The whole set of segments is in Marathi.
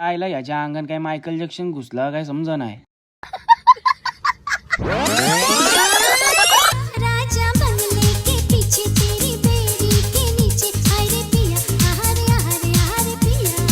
आयला याच्या अंगण काय मायकल जॅक्सन घुसला काय समजा नाही राजा बंगले के पीछे तेरी बेड़ी के नीचे हाय रे पिया आहारे आहारे आहारे पिया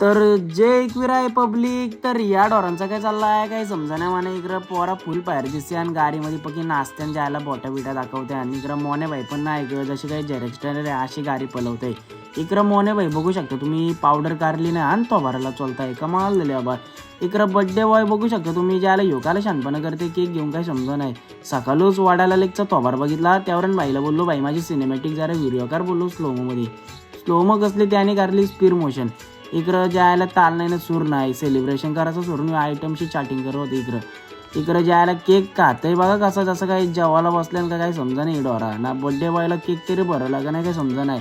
तर जे एकवीर आहे पब्लिक तर या डोरांचा काय चालला आहे काय समजा मला इकडं पोरा फुल पायर दिसते आणि गाडीमध्ये पकी नाचत्यान जायला बोट्या बिट्या दाखवते आणि इकडं मोने भाई पण नाही जशी काही जेरेक्स्टर आहे अशी गाडी पलवते. इकडं मोने भाई बघू शकता तुम्ही पावडर कारली नाही आणि भरायला चलता एका कमाल झाली बाबा. इकडं बड्डे बॉय बघू शकता तुम्ही ज्याला योगाला शानपणं करते केक घेऊन काय समजा नाही. सकाळूच वाढायला लेकचा तोभार बघितला त्यावर बाईला बोललो बाई माझी सिनेमॅटिक जरा व्हिडिओ कार बोललो स्लोमोमध्ये स्लोमो कसली त्याने कारली स्पीड मोशन इकडं ज्यायला ताल नाही ना सूर नाही. सेलिब्रेशन करायचं सोडून आयटमशी चॅटिंग करत होते इकडं. इकडं ज्याला केक खातंय बघा कसं जसं काही जेवायला बसल्यानं का काही समजा नाही डोरा. ना बड्डे बॉयला केक तरी भरवला का नाही काही समजा नाही.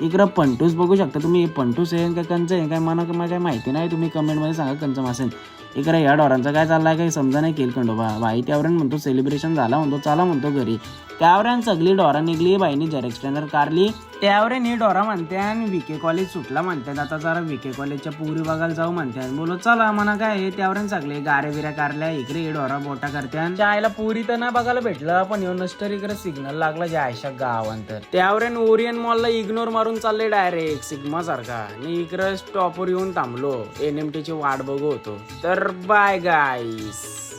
इकडं पंटूस बघू शकता तुम्ही. पंटूस आहे का कंच आहे काय मला मला माहिती नाही. तुम्ही कमेंटमध्ये सांगा कंच मासेन. इकडे या डोरांचं काय चाललंय काही समजा नाही केल खंडोबा. बाई त्यावरून म्हणतो सेलिब्रेशन झाला म्हणतो चला म्हणतो घरी. त्यावरून सगळी डॉरा निघली बाईनी जेरेक्स्टॅनर कारली त्यावर नी डोरा म्हणते आणि विके कॉलेज सुटला म्हणतात आता जरा विके कॉलेजच्या पुरी बघायला जाऊ म्हणतात बोलो चला म्हणा काय हे त्यावर सगळे गारे बिऱ्या कारल्या इकडे हे डोरा बोटा करत्या आईला पुरी तर नाही बघायला भेटलं पण येऊन तर इकडे सिग्नल लागला जायशा गावांतर. त्यावर ओरियन मॉलला इग्नोर मारून चालले डायरेक्ट सिग्मा सारखा. आणि इकडे स्टॉपवर येऊन थांबलो. एन एम ची वाट बघू होतो. तर बाय गाईस